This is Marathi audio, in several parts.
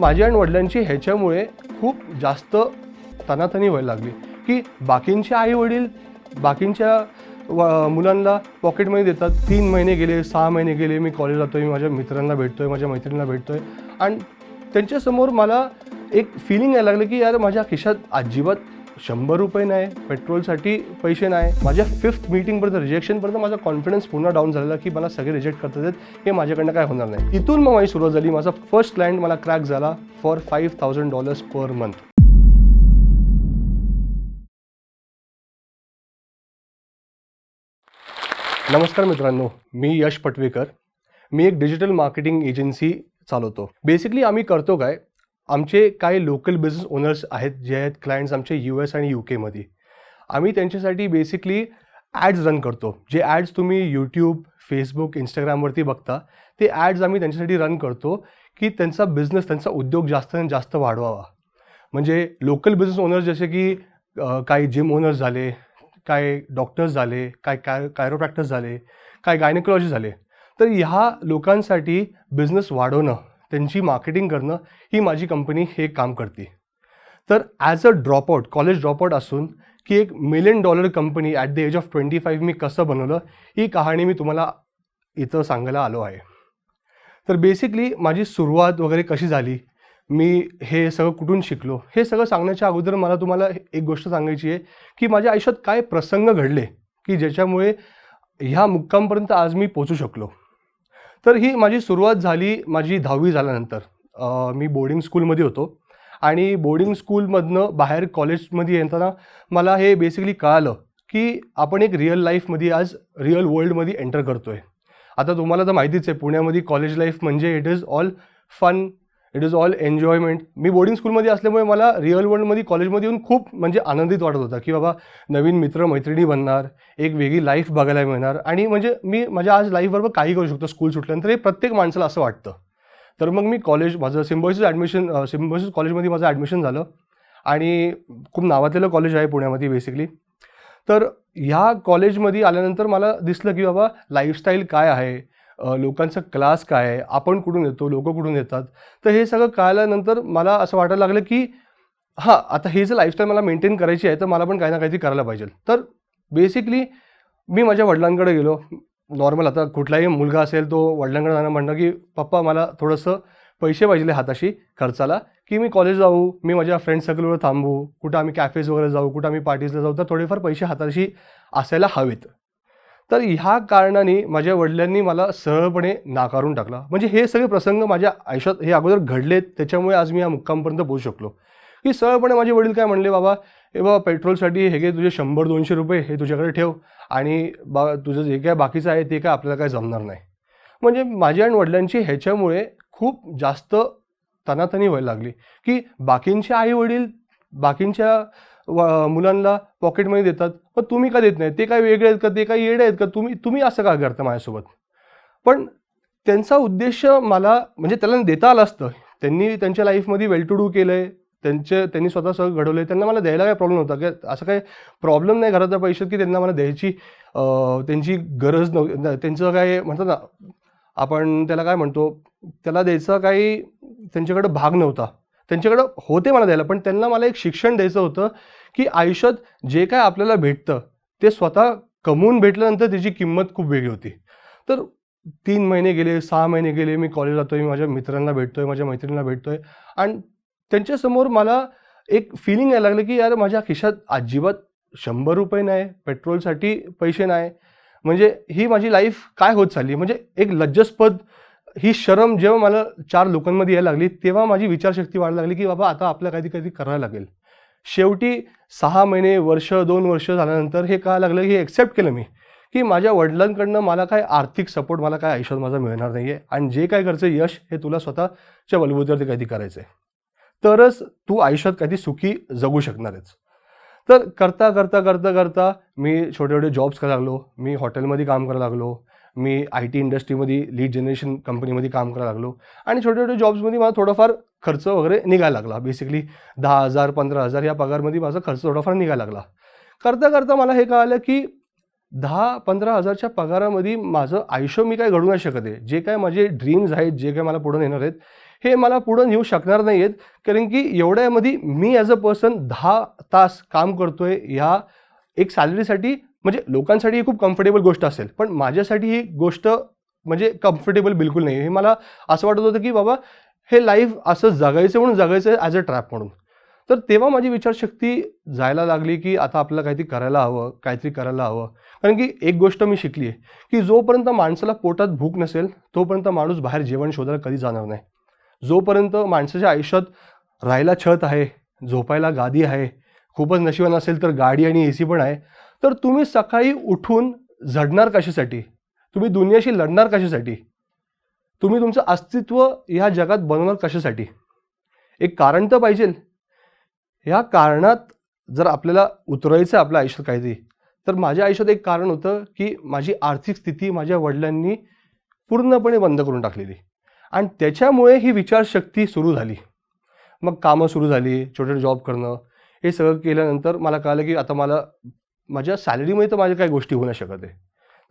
माझ्या आणि वडिलांची ह्याच्यामुळे खूप जास्त तनातनी व्हायला लागली. की बाकींचे आई वडील बाकींच्या व- मुलांना पॉकेटमध्ये देतात. तीन महिने गेले सहा महिने गेले मी कॉलेज जातो मी माझ्या मित्रांना भेटतो आहे माझ्या मैत्रिणींना भेटतो आहे आणि त्यांच्यासमोर मला एक फिलिंग यायला लागलं की यार माझ्या खिशात अजिबात शंभर रुपये नाही पेट्रोलसाठी पैसे नाही. माझ्या फिफ्थ मीटिंगपर्यंत रिजेक्शनपर्यंत माझा कॉन्फिडन्स पुन्हा डाऊन झालेला की मला सगळे रिजेक्ट करतात आहेत. हे माझ्याकडनं काय होणार नाही. तिथून मग माझी सुरुवात झाली. माझा फर्स्ट क्लायंट मला क्रॅक झाला for five thousand dollars per month नमस्कार मित्रांनो मी यश पटवेकर. मी एक डिजिटल मार्केटिंग एजन्सी चालवतो. बेसिकली आम्ही करतो काय? आमचे काही लोकल बिझनेस ओनर्स आहेत जे आहेत क्लायंट्स आमचे यू एस आणि यू केमध्ये आम्ही त्यांच्यासाठी बेसिकली ॲड्स रन करतो. जे ॲड्स तुम्ही यूट्यूब फेसबुक इंस्टाग्रामवरती बघता ते ॲड्स आम्ही त्यांच्यासाठी रन करतो की त्यांचा बिझनेस त्यांचा उद्योग जास्त आणि जास्त वाढवावा. म्हणजे लोकल बिझनेस ओनर्स जसे की काही जिम ओनर्स झाले काय डॉक्टर्स झाले काय काय कायरोप्रॅक्टर्स झाले काय गायनेकोलॉजी झाले. तर ह्या लोकांसाठी बिझनेस वाढवणं त्यांची मार्केटिंग करणं ही माझी कंपनी हे काम करते. तर as a dropout college dropout असून की एक million dollar company at the age of twenty five मी कसं बनवलं ही कहाणी मी तुम्हाला इथं सांगायला आलो आहे. तर बेसिकली माझी सुरुवात वगैरे कशी झाली मी हे सगळं कुठून शिकलो हे सगळं सांगण्याच्या अगोदर मला तुम्हाला एक गोष्ट सांगायची आहे की माझ्या आयुष्यात काय प्रसंग घडले की ज्याच्यामुळे ह्या मुक्कामपर्यंत आज मी पोचू शकलो. तर ही माझी सुरुवात झाली माझी दहावी झाल्यानंतर. मी बोर्डिंग स्कूलमध्ये होतो. आणि बोर्डिंग स्कूलमधनं बाहेर कॉलेजमध्ये येताना मला हे बेसिकली कळालं की आपण एक रिअल लाईफमध्ये आज रिअल वर्ल्डमध्ये एंटर करतो आहे आता तुम्हाला तर माहितीच आहे पुण्यामध्ये कॉलेज लाईफ म्हणजे it is all fun it is all enjoyment me boarding स्कूलमध्ये असल्यामुळे मला रिअल वर्ल्डमध्ये कॉलेजमध्ये येऊन खूप म्हणजे आनंदित वाटत होता की बाबा नवीन मित्र मैत्रिणी बनणार एक वेगळी लाईफ बघायला मिळणार. आणि म्हणजे मी माझ्या आज लाईफबरोबर काही करू शकतो स्कूल सुटल्यानंतर. हे प्रत्येक माणसाला असं वाटतं. तर मग मी कॉलेज माझं सिम्बॉसिस ॲडमिशन सिम्बॉसिस कॉलेजमध्ये माझं ॲडमिशन झालं. आणि खूप नावातलेलं कॉलेज आहे पुण्यामध्ये बेसिकली तर ह्या कॉलेजमध्ये आल्यानंतर मला दिसलं की बाबा लाईफस्टाईल काय आहे? लोकांचा क्लास काय आहे? आपण कुठून येतो? लोक कुठून येतात? तर हे सगळं कळल्यानंतर मला असं वाटायला लागलं की हां आता हे जर लाईफस्टाईल मला मेंटेन करायची आहे तर मला पण काही ना काहीतरी करायला पाहिजे. तर बेसिकली मी माझ्या वडिलांकडे गेलो. नॉर्मल आता कुठलाही मुलगा असेल तो वडिलांकडे जाणं म्हणणं की पप्पा मला थोडंसं पैसे पाहिजे हाताशी खर्चाला की मी कॉलेज जाऊ मी माझ्या फ्रेंड सर्कलवर थांबू कुठं आम्ही कॅफेज वगैरे जाऊ कुठं आम्ही पार्टीजला जाऊ तर थोडेफार पैसे हाताशी असायला हवेत. तर ह्या कारणाने माझ्या वडिलांनी मला सरळपणे नाकारून टाकला. म्हणजे हे सगळे प्रसंग माझ्या आयुष्यात हे अगोदर घडलेत त्याच्यामुळे आज मी या मुक्कामपर्यंत पोहोचू शकलो. की सरळपणे माझे वडील काय म्हणले बाबा हे बाबा पेट्रोलसाठी हे घे तुझे शंभर दोनशे रुपये हे तुझ्याकडे ठेव आणि बा तुझं जे काय बाकीचं आहे ते काय आपल्याला काय जमणार नाही. म्हणजे माझ्या आणि वडिलांची ह्याच्यामुळे खूप जास्त तनातनी व्हायला लागली. की बाकींचे आई वडील बाकींच्या व- मुलांना पॉकेटमध्ये देतात. पण तुम्ही का देत नाही? ते काय वेगळे आहेत का? ते काय येडे आहेत का? तुम्ही तुम्ही असं का करता माझ्यासोबत? पण त्यांचा उद्देश मला म्हणजे त्याला देता आलं असतं. त्यांनी त्यांच्या लाईफमध्ये वेल टू डू केलं आहे त्यांचे त्यांनी स्वतः सह घडवले त्यांना मला द्यायला काय प्रॉब्लेम होता की असं काही प्रॉब्लेम नाही घराच्या पैशात की त्यांना मला द्यायची त्यांची गरज नव्हती त्यांचं काय म्हणतात ना आपण त्याला काय म्हणतो त्याला द्यायचा काही त्यांच्याकडं भाग नव्हता. त्यांच्याकडं होते मला द्यायला पण त्यांना मला एक शिक्षण द्यायचं होतं की आयुष्यात जे काय आपल्याला भेटतं ते स्वतः कमवून भेटल्यानंतर त्याची किंमत खूप वेगळी होती. तर तीन महिने गेले सहा महिने गेले मी कॉलेज जातोय मी माझ्या मित्रांना भेटतोय माझ्या मैत्रिणींना भेटतोय. आणि त्यांच्यासमोर मला एक फिलिंग यायला लागलं की यार माझ्या खिशात अजिबात शंभर रुपये नाही पेट्रोलसाठी पैसे नाही. म्हणजे ही माझी लाईफ काय होत चालली? म्हणजे एक लज्जस्पद ही शरम जेव्हा मला चार लोकांमध्ये यायला लागली तेव्हा माझी विचारशक्ती वाढायला लागली की बाबा आता आपल्याला काहीतरी काहीतरी करायला लागेल. शेवटी सहा महिने वर्ष दोन वर्ष झाल्यानंतर हे कळायला लागलं हे एक्सेप्ट केलं मी की माझ्या वडिलांकडनं मला काय आर्थिक सपोर्ट मला काय आयुष्यात माझा मिळणार नाही आहे आणि जे काय करायचं यश हे तुला स्वतःच्या बलबुतीवरती काहीतरी करायचं आहे तरच तू आयुष्यात काहीतरी सुखी जगू शकणार आहेस तर करता करता करता करता मी छोटे छोटे जॉब्स करायला लागलो मी हॉटेलमध्ये काम करायला लागलो मी आय टी इंडस्ट्रीमध्ये लीड जनरेशन कंपनीमध्ये काम करायला लागलो. आणि छोटे छोटे जॉब्समध्ये मला थोडंफार खर्च वगैरे निघायला लागला. बेसिकली दहा हजार पंधरा हजार या पगारमध्ये माझा खर्च थोडाफार निघायला लागला. करता करता मला हे कळालं की दहा पंधरा हजारच्या पगारामध्ये माझं आयुष्य मी काय घडू नाही शकत आहे. जे काय माझे ड्रीम्स आहेत जे काय मला पुढे येणार आहेत हे मला पुढं नेऊ शकणार नाही आहेत कारण की एवढ्यामध्ये मी ॲज अ पर्सन दहा तास काम करतो आहे ह्या एक सॅलरीसाठी म्हणजे लोकांसाठी ही खूप कम्फर्टेबल गोष्ट असेल पण माझ्यासाठी ही गोष्ट म्हणजे कम्फर्टेबल बिलकुल नाही हे मला असं वाटत होतं की बाबा हे लाईफ असं जगायचं म्हणून जगायचं ॲज अ ट्रॅप म्हणून. तर तेव्हा माझी विचारशक्ती जायला लागली की आता आपल्याला काहीतरी करायला हवं काहीतरी करायला हवं. कारण की एक गोष्ट मी शिकली आहे की जोपर्यंत माणसाला पोटात भूक नसेल तोपर्यंत माणूस बाहेर जेवण शोधायला कधी जाणार नाही. जोपर्यंत माणसाच्या आयुष्यात राहायला छत आहे झोपायला गादी आहे खूपच नशिबान असेल तर गाडी आणि ए सी पण आहे. तर तुम्ही सकाळी उठून झडणार कशासाठी? तुम्ही दुनियाशी लढणार कशासाठी? तुम्ही तुमचं अस्तित्व ह्या जगात बनवणार कशासाठी? एक कारण तर पाहिजे ह्या कारणात जर आपल्याला उतरायचं आहे आपल्या आयुष्यात काहीतरी तर माझ्या आयुष्यात एक कारण होतं की माझी आर्थिक स्थिती माझ्या वडिलांनी पूर्णपणे बंद करून टाकलेली. आणि त्याच्यामुळे ही विचारशक्ती सुरू झाली. मग कामं सुरू झाली छोटे छोटे जॉब करणं हे सगळं केल्यानंतर मला कळलं की आता मला माझ्या सॅलरीमध्ये तर माझ्या काही गोष्टी होऊ नाही शकत आहे.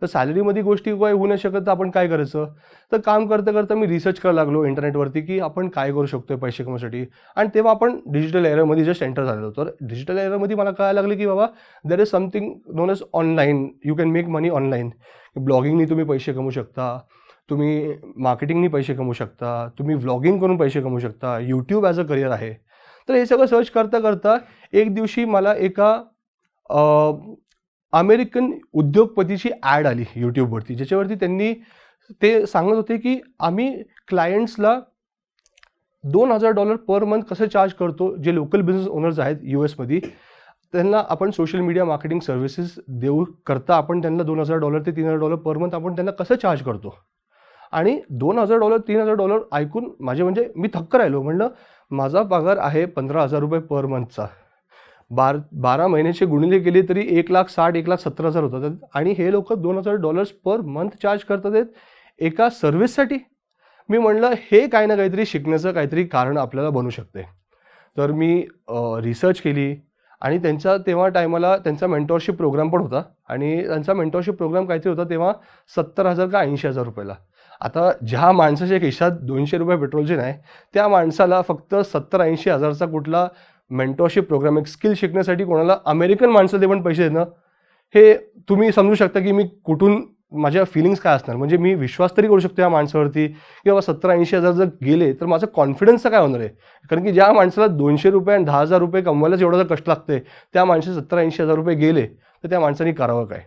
तर सॅलरीमध्ये गोष्टी काय होऊ नाही शकत तर आपण काय करायचं? तर काम करता करता मी रिसर्च करायला लागलो इंटरनेटवरती की आपण काय करू शकतो पैसे कमवण्यासाठी? आणि तेव्हा आपण डिजिटल एरमध्ये जस्ट एंटर झालेलो तर डिजिटल एरमध्ये मला कळायला लागलं की बाबा there is something known as online you can make money online ब्लॉगिंगनी तुम्ही पैसे कमवू शकता. तुम्ही मार्केटिंगनी पैसे कमवू शकता. तुम्ही व्लॉगिंग करून पैसे कमवू शकता. यूट्यूब ॲज अ करिअर आहे. तर हे सगळं सर्च करता करता एक दिवशी मला एका अमेरिकन उद्योगपतीची ॲड आली यूट्यूबवरती ज्याच्यावरती त्यांनी ते सांगत होते की आम्ही क्लायंट्सला दोन हजार डॉलर पर मंथ कसं चार्ज करतो जे लोकल बिझनेस ओनर्स आहेत यू एसमध्ये त्यांना आपण सोशल मीडिया मार्केटिंग सर्व्हिसेस देऊ करता आपण त्यांना दोन हजार डॉलर ते तीन हजार डॉलर पर मंथ आपण त्यांना कसं चार्ज करतो? आणि दोन हजार डॉलर तीन हजार डॉलर ऐकून माझे म्हणजे मी थक्क राहिलो म्हणलं माझा पगार आहे पंधरा हजार रुपये पर मंथचा. बार बारा महिन्याचे गुणिले केले तरी एक लाख साठ एक लाख सत्तर हजार होतात. आणि हे लोक दोन हजार डॉलर्स पर मंथ चार्ज करतात आहेत एका सर्व्हिससाठी मी म्हणलं हे काही ना काहीतरी शिकण्याचं काहीतरी कारण आपल्याला बनू शकते. तर मी रिसर्च केली आणि त्यांचा तेव्हा टायमाला त्यांचा मेंटॉरशिप प्रोग्राम पण होता. आणि त्यांचा मेंटॉरशिप प्रोग्राम काहीतरी होता तेव्हा सत्तर हजार का ऐंशी हजार रुपयाला. आता ज्या माणसाच्या खिशात दोनशे रुपये पेट्रोलचे नाही त्या माणसाला फक्त सत्तर ऐंशी हजारचा कुठला मेंटॉरशिप प्रोग्राम एक स्किल शिकण्यासाठी कोणाला अमेरिकन माणसाला पण पैसे देणं हे तुम्ही समजू शकता की मी कुठून माझ्या फिलिंग्स काय असणार? म्हणजे मी विश्वास तरी करू शकतो या माणसावरती की बाबा ऐंशी हजार जर गेले तर माझं कॉन्फिडन्सचं काय होणार आहे? कारण की ज्या माणसाला दोनशे रुपये आणि दहा हजार रुपये कमवायलाच एवढं जर कष्ट लागते त्या माणसाला सतरा ऐंशी हजार रुपये गेले तर त्या माणसाने करावं काय?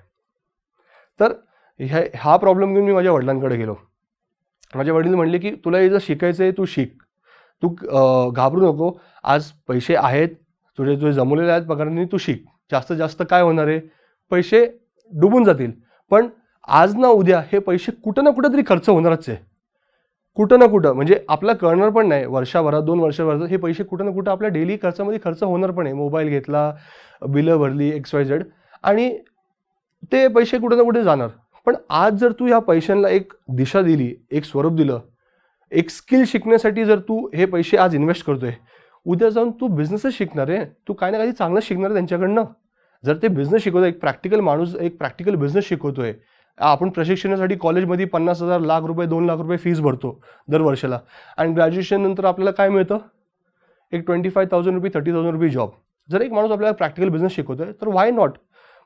तर ह्या हा प्रॉब्लेम घेऊन मी माझ्या वडिलांकडे गेलो. माझे वडील म्हणले की तुला हे जर शिकायचं आहे तू शिक. तू घाबरू नको. आज पैसे आहेत तुझे जे जमवलेले आहेत पगारांनी तू शिक. जास्त जास्त काय होणार आहे? पैसे डुबून जातील. पण आज ना उद्या हे पैसे कुठं ना कुठं तरी खर्च होणारच आहे. कुठं ना कुठं म्हणजे आपला कळणार पण नाही. वर्षाभरात दोन वर्षाभरात हे पैसे कुठं ना कुठं आपल्या डेली खर्चामध्ये खर्च होणार पण आहे. मोबाईल घेतला बिलं भरली एक्स वाय झेड आणि ते पैसे कुठं ना कुठे जाणार. पण आज जर तू ह्या पैशांना एक दिशा दिली एक स्वरूप दिलं एक स्किल शिकण्यासाठी जर तू हे पैसे आज इन्व्हेस्ट करतोय उद्या जाऊन तू बिझनेसच शिकणार आहे तू काय ना काही चांगलं शिकणार आहे त्यांच्याकडनं. जर ते बिझनेस शिकवतो एक प्रॅक्टिकल माणूस एक प्रॅक्टिकल बिझनेस शिकवतोय आपण प्रशिक्षणासाठी कॉलेजमध्ये पन्नास हजार लाख रुपये दोन लाख रुपये फीज भरतो दर वर्षाला. आणि ग्रॅज्युएशन नंतर आपल्याला काय मिळतं? एक twenty five thousand rupee thirty thousand rupee job जर एक माणूस आपल्याला प्रॅक्टिकल बिझनेस शिकवतोय तर वाय नॉट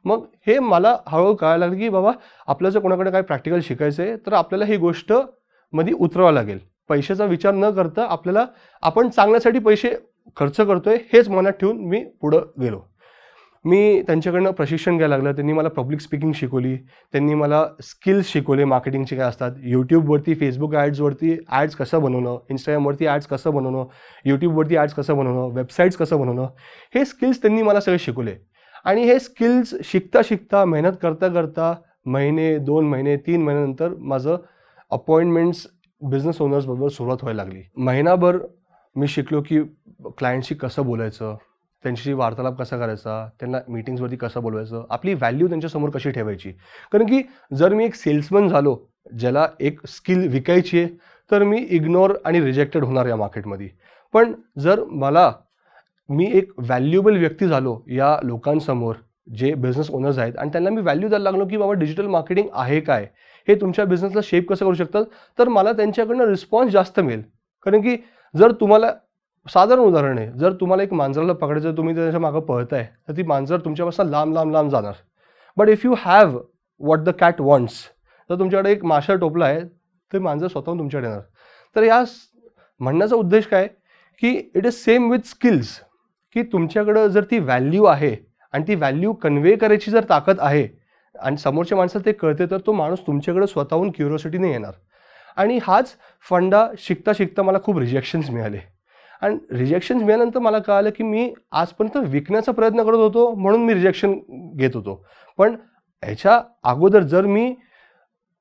मग हे मला हळूहळू कळायला लागलं की बाबा आपल्याला जर कोणाकडे काय प्रॅक्टिकल शिकायचं आहे तर आपल्याला ही गोष्टमध्ये उतरावं लागेल. पैशाचा विचार न करता आपल्याला आपण चांगल्यासाठी पैसे खर्च करतोय हेच मनात ठेवून मी पुढं गेलो. मी त्यांच्याकडनं प्रशिक्षण घ्यायला लागलं त्यांनी मला पब्लिक स्पीकिंग शिकवली त्यांनी मला स्किल्स शिकवले मार्केटिंगचे काय असतात यूट्यूबवरती फेसबुक ॲड्सवरती ॲड्स कसं बनवणं इंस्टाग्रामवरती ॲड्स कसं बनवणं यूट्यूबवरती ॲड्स कसं बनवणं वेबसाईट्स कसं बनवणं हे स्किल्स त्यांनी मला सगळे शिकवले. आणि हे स्किल्स शिकता शिकता मेहनत करता करता महिने दोन महिने तीन महिन्यानंतर माझं अपॉइंटमेंट्स बिझनेस ओनर्सबरोबर सुरुवात व्हायला लागली. महिनाभर मी शिकलो की क्लायंटशी कसं बोलायचं त्यांच्याशी वार्तालाप कसा करायचा त्यांना मीटिंग्सवरती कसं बोलवायचं आपली व्हॅल्यू त्यांच्यासमोर कशी ठेवायची? कारण की जर मी एक सेल्समन झालो ज्याला एक स्किल विकायची आहे तर मी इग्नोर आणि रिजेक्टेड होणार या मार्केटमध्ये पण जर मला मी एक व्हॅल्युएबल व्यक्ती झालो या लोकांसमोर जे बिझनेस ओनर्स आहेत आणि त्यांना मी व्हॅल्यू द्यायला लागलो की बाबा डिजिटल मार्केटिंग आहे काय? हे तुमच्या बिझनेसला शेप कसं करू शकतात? तर मला त्यांच्याकडनं रिस्पॉन्स जास्त मिळेल. कारण की जर तुम्हाला साधारण उदाहरण आहे जर तुम्हाला एक मांजराला पकडायचं तुम्ही त्याच्या मागं पळताय तर ती मांजर तुमच्यापासून लांब लांब लांब जाणार. But if you have what the cat wants तर तुमच्याकडे एक माशा टोपला आहे ते मांजर स्वतःहून तुमच्याकडे येणार. तर या म्हणण्याचा उद्देश काय? की it is same with skills की तुमच्याकडं जर ती व्हॅल्यू आहे आणि ती व्हॅल्यू कन्वे करायची जर ताकद आहे आणि समोरच्या माणसाला ते कळते तर तो माणूस तुमच्याकडे स्वतःहून क्युरिओसिटीने येणार. आणि हाच फंडा शिकता शिकता मला खूप रिजेक्शन्स मिळाले. आणि रिजेक्शन्स मिळाल्यानंतर मला कळालं की मी आजपर्यंत विकण्याचा प्रयत्न करत होतो म्हणून मी रिजेक्शन घेत होतो. पण ह्याच्या अगोदर जर मी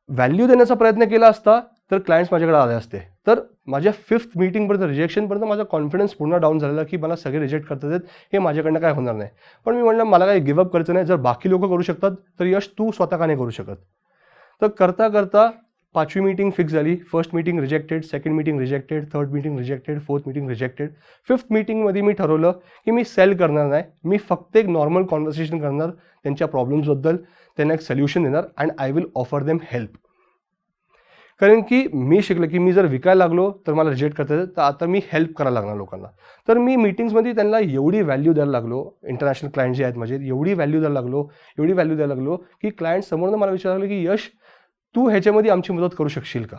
व्हॅल्यू देण्याचा प्रयत्न केला असता तर क्लायंट्स माझ्याकडे आले असते. तर माझ्या फिफ्थ मीटिंगपर्यंत रिजेक्शनपर्यंत माझा कॉन्फिडन्स पूर्ण डाऊन झालेला की मला सगळे रिजेक्ट करतात आहेत, हे माझ्याकडनं काय होणार नाही. पण मी म्हटलं मला काही गिवअप करायचं नाही. जर बाकी लोक करू शकतात तर यश तू स्वतः का नाही करू शकत? तर करता करता पाचवी मीटिंग फिक्स झाली. First meeting rejected second meeting rejected third meeting rejected fourth meeting rejected fifth मीटिंगमध्ये मी ठरवलं की मी सेल करणार नाही. मी फक्त एक नॉर्मल कॉन्व्हर्सेशन करणार त्यांच्या प्रॉब्लेम्सबद्दल त्यांना एक सोल्युशन देणार and I will offer them help कारण की मी शिकलं की मी जर विकायला लागलो तर मला रिजेक्ट करता येतं. तर आता मी हेल्प करायला लागणार लोकांना. तर मी मीटिंग्समध्ये त्यांना एवढी व्हॅल्यू द्यायला लागलो इंटरनॅशनल क्लायंट जे आहेत माझे एवढी व्हॅल्यू द्यायला लागलो एवढी व्हॅल्यू द्यायला लागलो की क्लायंट समोरनं मला विचारलं की यश तू ह्याच्यामध्ये आमची मदत करू शकशील का?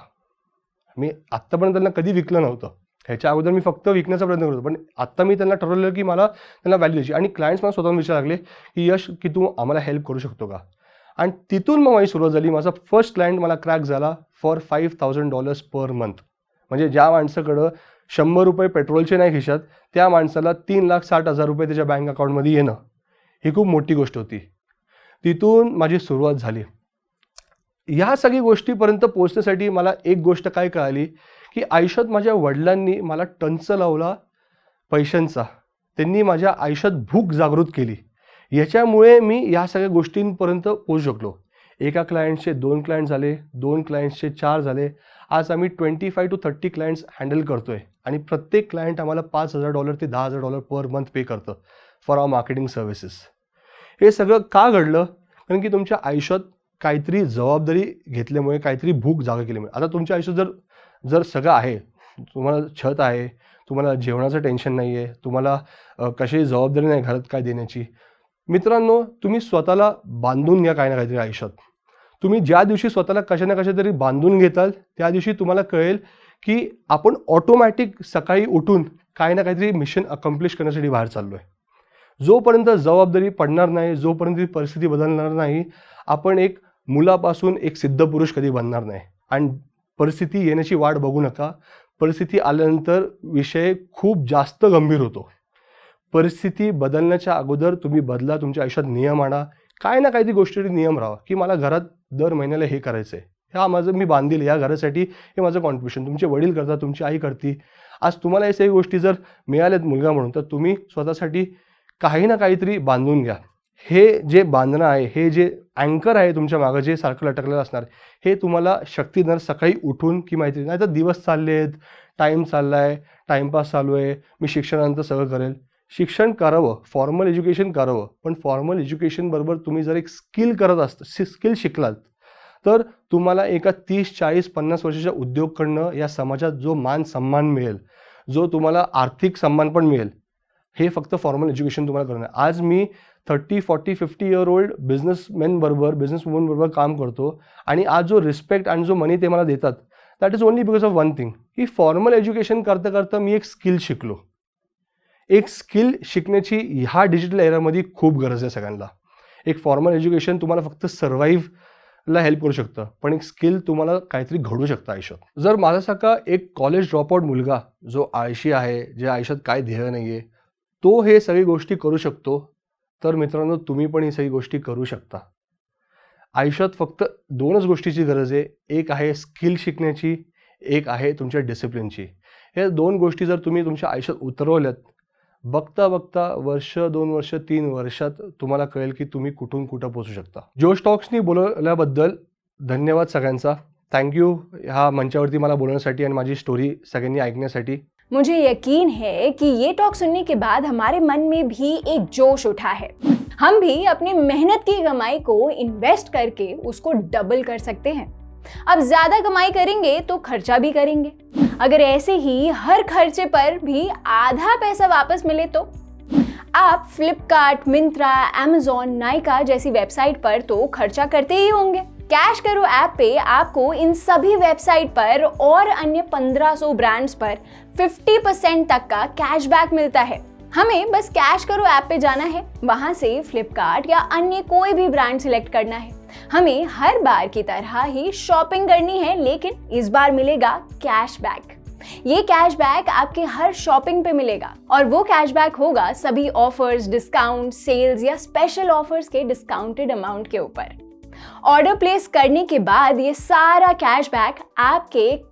मी आत्तापर्यंत त्यांना कधी विकलं नव्हतं. ह्याच्या अगोदर मी फक्त विकण्याचा प्रयत्न करतो पण आत्ता मी त्यांना ठरवलं की मला त्यांना व्हॅल्यू द्यायची. आणि क्लायंट्स मला स्वतःहून विचार लागले की यश की तू आम्हाला हेल्प करू शकतो का? आणि तिथून मग माझी सुरुवात झाली. माझा फर्स्ट क्लायंट मला क्रॅक झाला for five thousand dollars per month म्हणजे ज्या माणसाकडं शंभर रुपये पेट्रोलचे नाही खिशात त्या माणसाला तीन लाख साठ हजार रुपये त्याच्या बँक अकाउंटमध्ये येणं. ही खूप मोठी गोष्ट होती. तिथून माझी सुरुवात झाली. ह्या सगळी गोष्टीपर्यंत पोहोचण्यासाठी मला एक गोष्ट काय कळाली की आयुष्यात माझ्या वडिलांनी मला टंच लावला पैशांचा. त्यांनी माझ्या आयुष्यात भूक जागृत केली. याच्यामुळे मी या सगळ्या गोष्टींपर्यंत पोहोचू शकलो. एका क्लायंटचे दोन क्लायंट झाले दोन क्लायंट्सचे चार झाले. आज आम्ही twenty five two thirty clients handle करतोय आणि प्रत्येक क्लायंट आम्हाला पाच हजार डॉलर ते दहा हजार डॉलर पर मंथ पे करतं फॉर आवर मार्केटिंग सर्व्हिसेस हे सगळं का घडलं? कारण की तुमच्या आयुष्यात काहीतरी जबाबदारी घेतल्यामुळे काहीतरी भूक जागा केल्यामुळे. आता तुमच्या आयुष्यात जर जर सगळं आहे तुम्हाला छत आहे तुम्हाला जेवणाचं टेन्शन नाही आहे तुम्हाला कशी जबाबदारी नाही घरात काय देण्याची मित्रांनो तुम्ही स्वतःला बांधून घ्या काही ना काहीतरी आयुष्यात. तुम्ही ज्या दिवशी स्वतःला कशा ना कशा तरी बांधून घेताल त्या दिवशी तुम्हाला कळेल की आपण ऑटोमॅटिक सकाळी उठून काही ना काहीतरी मिशन अकम्प्लिश करण्यासाठी बाहेर चाललो आहे जोपर्यंत जबाबदारी पडणार नाही जोपर्यंत ती परिस्थिती बदलणार नाही आपण एक मुलापासून एक सिद्ध पुरुष कधी बनणार नाही. आणि परिस्थिती येण्याची वाट बघू नका. परिस्थिती आल्यानंतर विषय खूप जास्त गंभीर होतो. परिस्थिती बदलण्याच्या अगोदर तुम्ही बदला तुमच्या आयुष्यात नियम आणा. काय ना काही गोष्टी नियम राहा की मला घरात दर महिन्याला हे करायचं आहे ह्या माझं मी बांधील या घरासाठी हे माझं कॉन्ट्रिब्युशन तुमचे वडील करतात तुमची आई करते. आज तुम्हाला या सगळी गोष्टी जर मिळाल्यात मुलगा म्हणून तर तुम्ही स्वतःसाठी काही ना काहीतरी बांधून घ्या. हे जे बांधणं आहे हे जे अँकर आहे तुमच्या मागं जे सारखं लटकलेलं असणार हे तुम्हाला शक्ती देणार सकाळी उठून की माहिती नाही तर दिवस चालले आहेत टाईम चालला आहे टाईमपास चालू आहे मी शिक्षणानंतर सगळं करेल. शिक्षण करावं फॉर्मल एज्युकेशन करावं. पण फॉर्मल एज्युकेशनबरोबर तुम्ही जर एक स्किल करत असत स्किल शिकलात तर तुम्हाला एका तीस चाळीस पन्नास वर्षाच्या उद्योगकडनं या समाजात जो मान सन्मान मिळेल जो तुम्हाला आर्थिक सन्मान पण मिळेल हे फक्त फॉर्मल एज्युकेशन तुम्हाला करणं आहे. आज मी thirty forty fifty year old बिझनेसमॅनबरोबर business वुमनबरोबर काम करतो आणि आज जो रिस्पेक्ट आणि जो मनी ते मला देतात that is only because of one thing की फॉर्मल एज्युकेशन करता करता मी एक स्किल शिकलो. एक स्किल शिकण्याची ह्या डिजिटल एरामध्ये खूप गरज आहे सगळ्यांना. एक फॉर्मल एज्युकेशन तुम्हाला फक्त सर्वाईव्हला हेल्प करू शकतं पण एक स्किल तुम्हाला काहीतरी घडू शकतं आयुष्यात. जर माझ्यासारखा एक कॉलेज ड्रॉपआउट मुलगा जो आळशी आहे जे आयुष्यात काय ध्येय नाही आहे तो हे सगळी गोष्टी करू शकतो तर मित्रांनो तुम्ही पण ही सगळी गोष्टी करू शकता. आयुष्यात फक्त दोनच गोष्टीची गरज आहे. एक आहे स्किल शिकण्याची एक आहे तुमच्या डिसिप्लिनची या दोन गोष्टी जर तुम्ही तुमच्या आयुष्यात उतरवल्यात बघता बघता वर्ष, दोन वर्ष, तीन वर्षात तुम्हाला कळेल की तुम्ही कुठून कुठं पोहोचू शकता. जोश टॉक्सनी बोलवल्याबद्दल धन्यवाद सगळ्यांचा. थँक्यू ह्या मंचावरती मला बोलवण्यासाठी आणि माझी स्टोरी सगळ्यांनी ऐकण्यासाठी. मुझे यकीन है कि ये टॉक सुनने के बाद हमारे मन में भी एक जोश उठा है। हम भी अपनी मेहनत की कमाई को इन्वेस्ट करके उसको डबल कर सकते हैं। अब ज़्यादा कमाई करेंगे तो खर्चा भी करेंगे। अगर ऐसे ही हर खर्चे पर भी आधा पैसा वापस मिले तो? आप फ्लिपकार्ट मिंत्रा एमेजोन नाइका जैसी वेबसाइट पर तो खर्चा करते ही होंगे। कैश करो ऐप पे आपको इन सभी वेबसाइट पर और अन्य 1500 ब्रांड्स पर 50% तक का कैशबैक मिलता है। हमें बस कैश करो ऐप पे जाना है। वहाँ से फ्लिपकार्ट या अन्य कोई भी ब्रांड सिलेक्ट करना है। हमें हर बार की तरह ही शॉपिंग करनी है, लेकिन इस बार मिलेगा कैशबैक ये कैशबैक आपके हर शॉपिंग पे मिलेगा और वो कैशबैक होगा सभी ऑफर्स डिस्काउंट सेल्स या स्पेशल ऑफर्स के डिस्काउंटेड अमाउंट के ऊपर. ऑर्डर प्लेस करने के बाद ये सारा कैशबैक आपके